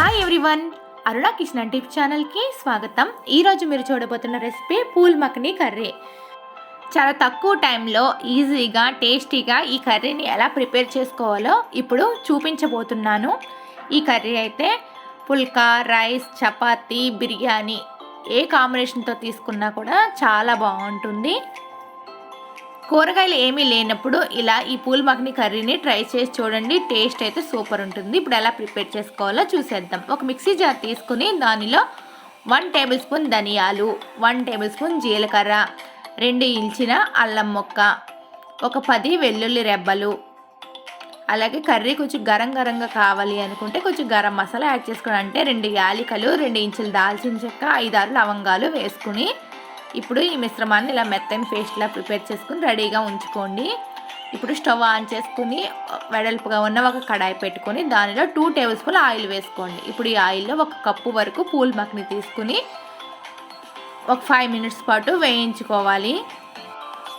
Hi everyone Aruna Krishna tip ఛానల్కి స్వాగతం. ఈరోజు మీరు చూడబోతున్న రెసిపీ పూల్ మక్ని కర్రీ. చాలా తక్కువ టైంలో ఈజీగా టేస్టీగా ఈ కర్రీని ఎలా ప్రిపేర్ చేసుకోవాలో ఇప్పుడు చూపించబోతున్నాను. ఈ కర్రీ అయితే పుల్కా రైస్ చపాతీ బిర్యానీ ఏ కాంబినేషన్తో తీసుకున్నా కూడా చాలా బాగుంటుంది. కూరగాయలు ఏమీ లేనప్పుడు ఇలా ఈ పూల్ మగ్ని కర్రీని ట్రై చేసి చూడండి. టేస్ట్ అయితే సూపర్ ఉంటుంది. ఇప్పుడు ఎలా ప్రిపేర్ చేసుకోవాలో చూసేద్దాం. ఒక మిక్సీ జార్ తీసుకుని దానిలో వన్ టేబుల్ స్పూన్ ధనియాలు వన్ టేబుల్ స్పూన్ జీలకర్ర రెండు ఇంచిన అల్లం మొక్క ఒక పది వెల్లుల్లి రెబ్బలు అలాగే కర్రీ కొంచెం గరం గరంగా కావాలి అనుకుంటే కొంచెం గరం మసాలా యాడ్ చేసుకోవడం అంటే రెండు యాలికలు రెండు ఇంచులు దాల్చిన చెక్క ఐదారు లవంగాలు వేసుకుని ఇప్పుడు ఈ మిశ్రమాన్ని ఇలా మెత్తని పేస్ట్లా ప్రిపేర్ చేసుకుని రెడీగా ఉంచుకోండి. ఇప్పుడు స్టవ్ ఆన్ చేసుకుని వెడల్పుగా ఉన్న ఒక కడాయి పెట్టుకొని దానిలో టూ టేబుల్ స్పూన్ ఆయిల్ వేసుకోండి. ఇప్పుడు ఈ ఆయిల్లో ఒక కప్పు వరకు పూల్ మక్ని తీసుకుని ఒక ఫైవ్ మినిట్స్ పాటు వేయించుకోవాలి.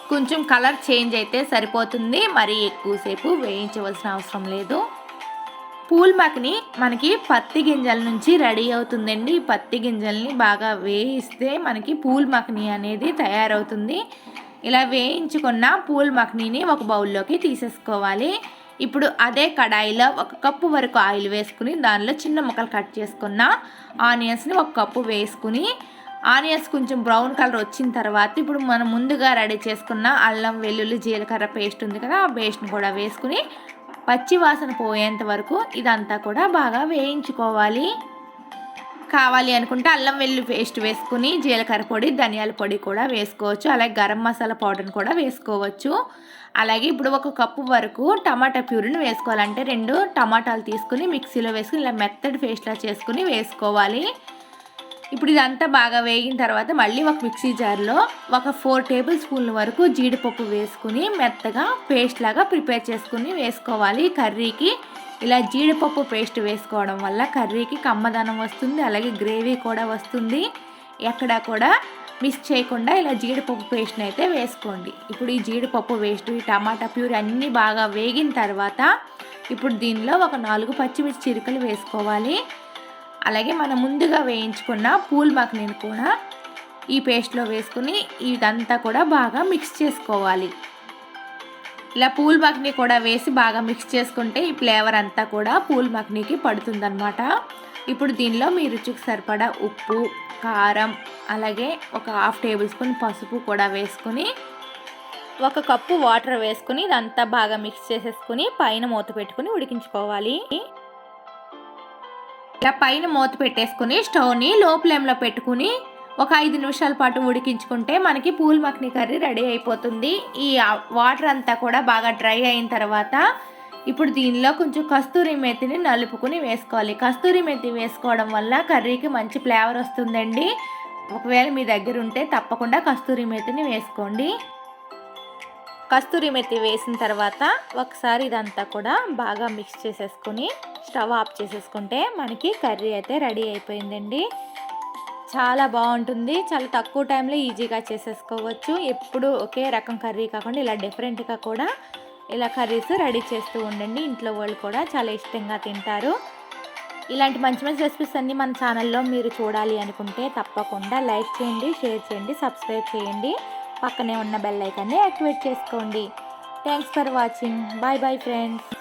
కొంచెం కలర్ చేంజ్ అయితే సరిపోతుంది. మరీ ఎక్కువసేపు వేయించవలసిన అవసరం లేదు. పూల్ మక్ని మనకి పత్తి గింజల నుంచి రెడీ అవుతుందండి. ఈ పత్తి గింజల్ని బాగా వేయిస్తే మనకి పూల్ మక్ని అనేది తయారవుతుంది. ఇలా వేయించుకున్న పూల్ మక్నీని ఒక బౌల్లోకి తీసేసుకోవాలి. ఇప్పుడు అదే కడాయిలో ఒక కప్పు వరకు ఆయిల్ వేసుకుని దానిలో చిన్న ముక్కలు కట్ చేసుకున్న ఆనియన్స్ని ఒక కప్పు వేసుకుని ఆనియన్స్ కొంచెం బ్రౌన్ కలర్ వచ్చిన తర్వాత ఇప్పుడు మనం ముందుగా రెడీ చేసుకున్న అల్లం వెల్లుల్లి జీలకర్ర పేస్ట్ ఉంది కదా ఆ పేస్ట్ని కూడా వేసుకుని పచ్చి వాసన పోయేంత వరకు ఇదంతా కూడా బాగా వేయించుకోవాలి. కావాలి అనుకుంటే అల్లం వెల్లు పేస్ట్ వేసుకుని జీలకర్ర పొడి ధనియాల పొడి కూడా వేసుకోవచ్చు. అలాగే గరం మసాలా పౌడర్ని కూడా వేసుకోవచ్చు. అలాగే ఇప్పుడు ఒక కప్పు వరకు టమాటా ప్యూరిని వేసుకోవాలంటే రెండు టమాటాలు తీసుకుని మిక్సీలో వేసుకుని ఇలా మెత్తడి పేస్ట్లా చేసుకుని వేసుకోవాలి. ఇప్పుడు ఇదంతా బాగా వేగిన తర్వాత మళ్ళీ ఒక మిక్సీ జార్లో ఒక ఫోర్ టేబుల్ స్పూన్ల వరకు జీడిపప్పు వేసుకుని మెత్తగా పేస్ట్ లాగా ప్రిపేర్ చేసుకుని వేసుకోవాలి. కర్రీకి ఇలా జీడిపప్పు పేస్ట్ వేసుకోవడం వల్ల కర్రీకి కమ్మదనం వస్తుంది అలాగే గ్రేవీ కూడా వస్తుంది. ఎక్కడా కూడా మిస్ చేయకుండా ఇలా జీడిపప్పు పేస్ట్ని అయితే వేసుకోండి. ఇప్పుడు ఈ జీడిపప్పు వేస్ట్ ఈ టమాటా ప్యూర్ అన్నీ బాగా వేగిన తర్వాత ఇప్పుడు దీనిలో ఒక నాలుగు పచ్చిమిర్చి చిరుకలు వేసుకోవాలి. అలాగే మనం ముందుగా వేయించుకున్న పూల్ మక్నీని కూడా ఈ పేస్ట్లో వేసుకుని ఇదంతా కూడా బాగా మిక్స్ చేసుకోవాలి. ఇలా పూల్ మక్ని కూడా వేసి బాగా మిక్స్ చేసుకుంటే ఈ ఫ్లేవర్ అంతా కూడా పూల్ మక్నీకి పడుతుందన్నమాట. ఇప్పుడు దీనిలో మీ రుచికి సరిపడా ఉప్పు కారం అలాగే ఒక హాఫ్ టేబుల్ స్పూన్ పసుపు కూడా వేసుకుని ఒక కప్పు వాటర్ వేసుకుని ఇదంతా బాగా మిక్స్ చేసేసుకుని పైన మూత పెట్టుకుని ఉడికించుకోవాలి. ఇలా పైన మూత పెట్టేసుకుని స్టవ్ని లో ఫ్లేమ్లో పెట్టుకుని ఒక ఐదు నిమిషాల పాటు ఉడికించుకుంటే మనకి పూల్ మక్ని కర్రీ రెడీ అయిపోతుంది. ఈ వాటర్ అంతా కూడా బాగా డ్రై అయిన తర్వాత ఇప్పుడు దీనిలో కొంచెం కస్తూరి మెతిని నలుపుకుని వేసుకోవాలి. కస్తూరి మెతి వేసుకోవడం వల్ల కర్రీకి మంచి ఫ్లేవర్ వస్తుందండి. ఒకవేళ మీ దగ్గర ఉంటే తప్పకుండా కస్తూరి మెతిని వేసుకోండి. కస్తూరి మెత్తి వేసిన తర్వాత ఒకసారి ఇదంతా కూడా బాగా మిక్స్ చేసేసుకొని స్టవ్ ఆఫ్ చేసేసుకుంటే మనకి కర్రీ అయితే రెడీ అయిపోయిందండి. చాలా బాగుంటుంది. చాలా తక్కువ టైంలో ఈజీగా చేసేసుకోవచ్చు. ఎప్పుడు ఒకే రకం కర్రీ కాకుండా ఇలా డిఫరెంట్గా కూడా ఇలా కర్రీస్ రెడీ చేస్తూ ఉండండి. ఇంట్లో వాళ్ళు కూడా చాలా ఇష్టంగా తింటారు. ఇలాంటి మంచి మంచి రెసిపీస్ అన్నీ మన ఛానల్లో మీరు చూడాలి అనుకుంటే తప్పకుండా లైక్ చేయండి షేర్ చేయండి సబ్స్క్రైబ్ చేయండి. పక్కనే ఉన్న బెల్ ఐకాన్ని యాక్టివేట్ చేసుకోండి. Thanks for watching bye bye friends